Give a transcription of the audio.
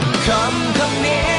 看看你。